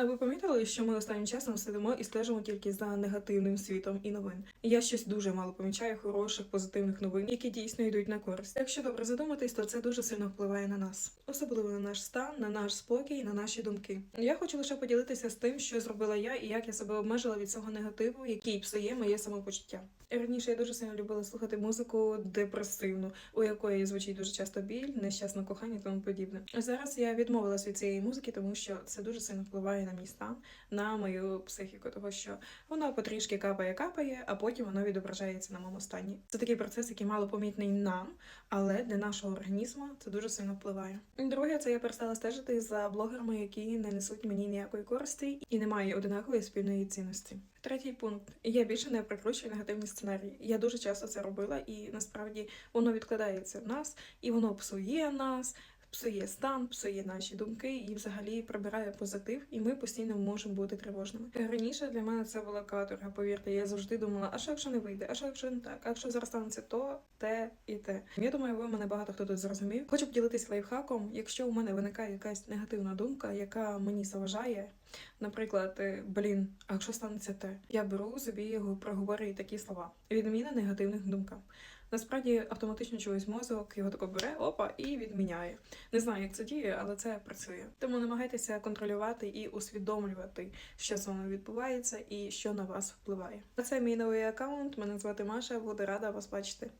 А ви помітили, що ми останнім часом сидимо і стежимо тільки за негативним світом і новин? Я щось дуже мало помічаю хороших, позитивних новин, які дійсно йдуть на користь. Якщо добре задуматись, то це дуже сильно впливає на нас, особливо на наш стан, на наш спокій, на наші думки. Я хочу лише поділитися з тим, що зробила я і як я себе обмежила від цього негативу, який псує моє самопочуття. Раніше я дуже сильно любила слухати музику депресивну, у якої звучить дуже часто біль, нещасне кохання і тому подібне. Зараз я відмовилась від цієї музики, тому що це дуже сильно впливає на мій стан, на мою психіку, тому що воно потрішки капає, капає, а потім воно відображається на моєму стані. Це такий процес, який мало помітний нам, але для нашого організму це дуже сильно впливає. Друге, це я перестала стежити за блогерами, які не несуть мені ніякої користі і не мають одинакової спільної цінності. Третій пункт. Я більше не прикручую негативні сценарії. Я дуже часто це робила, і насправді воно відкладається в нас, і воно псує нас, псує стан, псує наші думки і взагалі прибирає позитив, і ми постійно можемо бути тривожними. Раніше для мене це була каторга. Повірте, я завжди думала, а що якщо не вийде, а що якщо не так, а якщо зараз станеться то, те і те. Я думаю, ви мене багато хто тут зрозумів. Хочу поділитись лайфхаком. Якщо у мене виникає якась негативна думка, яка мені заважає. Наприклад, е, блін, а якщо станеться те, я беру собі його проговорюю такі слова. Відміна негативних думкам. Насправді автоматично чогось мозок його тако бере, опа, і відміняє. Не знаю, як це діє, але це працює. Тому намагайтеся контролювати і усвідомлювати, що з вами відбувається і що на вас впливає. А це мій новий аккаунт. Мене звати Маша. Буду рада вас бачити.